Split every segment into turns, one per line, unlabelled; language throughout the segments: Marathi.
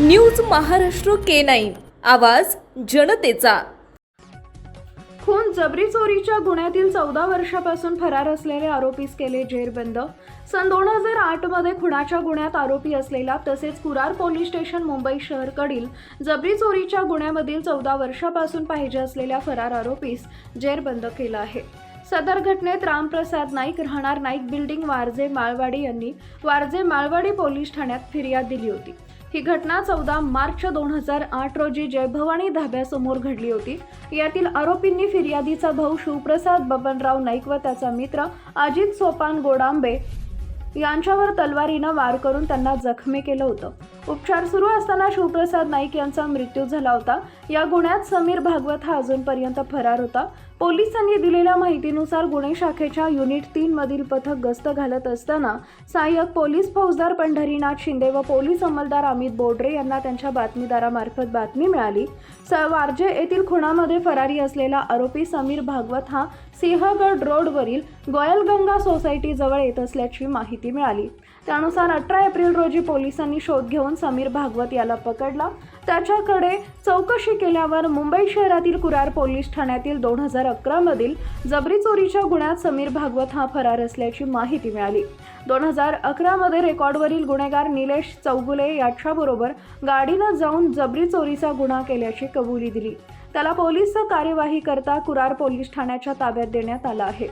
News Maharashtra K nine. आवाज जनतेचा.
खून जबरी चोरीच्या गुन्ह्यातील चौदा वर्षापासून फरार असलेले आरोपीस केले जेरबंद. सन दोन हजार आठमध्ये खुनाच्या गुन्ह्यात आरोपी असलेला तसेच कुरार पोलीस स्टेशन मुंबई शहरकडील जबरी चोरीच्या गुन्ह्यामधील चौदा वर्षापासून पाहिजे असलेल्या फरार आरोपीस जेरबंद केलं आहे. सदर घटनेत रामप्रसाद नाईक राहणार नाईक बिल्डिंग वारजे माळवाडी यांनी वारजे माळवाडी पोलीस ठाण्यात फिर्याद दिली होती. ही घटना चौदा मार्च दोन हजार आठ रोजी जयभवानी धाब्यासमोर घडली होती. यातील आरोपींनी फिर्यादीचा भाऊ शिवप्रसाद बबनराव नाईक व त्याचा मित्र अजित सोपान गोडांबे यांच्यावर तलवारीनं वार करून त्यांना जखमी केलं होतं. उपचार सुरू असताना शिवप्रसाद नाईक यांचा मृत्यू झाला होता. या गुन्ह्यात समीर भागवत हा अजूनपर्यंत फरार होता. पोलिसांनी दिलेल्या माहितीनुसार गुन्हे शाखेच्या युनिट तीन मधील पथक गस्त घालत असताना सहाय्यक पोलीस फौजदार पंढरीनाथ शिंदे व पोलीस अंमलदार अमित बोडरे यांना त्यांच्या बातमीदारामार्फत बातमी मिळाली. स वारजे येथील खुणामध्ये फरारी असलेला आरोपी समीर भागवत हा सिंहगड रोडवरील गोयलगंगा सोसायटीजवळ येत असल्याची माहिती मिळाली. त्यानुसार अठरा एप्रिल रोजी पोलिसांनी शोध घेऊन समीर भागवत याला पकडला. त्याच्याकडे चौकशी केल्यावर मुंबई शहरातील कुरार पोलीस ठाण्यातील दोन हजार अकरामधील जबरी चोरीच्या गुन्ह्यात समीर भागवत हा फरार असल्याची माहिती मिळाली. दोन हजार अकरामध्ये रेकॉर्डवरील गुन्हेगार निलेश चौगुले याच्याबरोबर गाडीनं जाऊन जबरी चोरीचा गुन्हा केल्याची कबुली दिली. त्याला पोलीस कार्यवाही करता कुरार पोलीस ठाण्याच्या ताब्यात देण्यात आला आहे.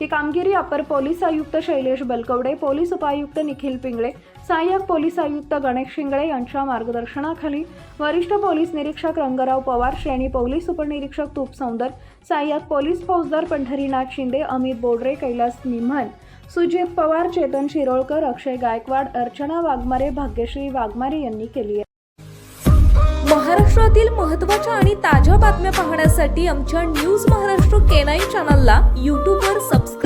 ही कामगिरी अपर पोलीस आयुक्त शैलेश बलकवडे पोलीस उपायुक्त निखिल पिंगळे सहाय्यक पोलीस आयुक्त गणेश शिंगळे यांच्या मार्गदर्शनाखाली वरिष्ठ पोलीस निरीक्षक रंगराव पवार श्रेणी पोलीस उपनिरीक्षक तूप सौंदर सहाय्यक पोलीस फौजदार पंढरीनाथ शिंदे अमित बोडरे कैलास निम्हन सुजित पवार चेतन शिरोळकर अक्षय गायकवाड अर्चना वाघमारे भाग्यश्री वाघमारे यांनी केली आहे.
महाराष्ट्रातील महत्त्वाच्या आणि ताज्या बातम्या पाहण्यासाठी आमच्या न्यूज महाराष्ट्र केनाई चॅनलला यूट्यूबवर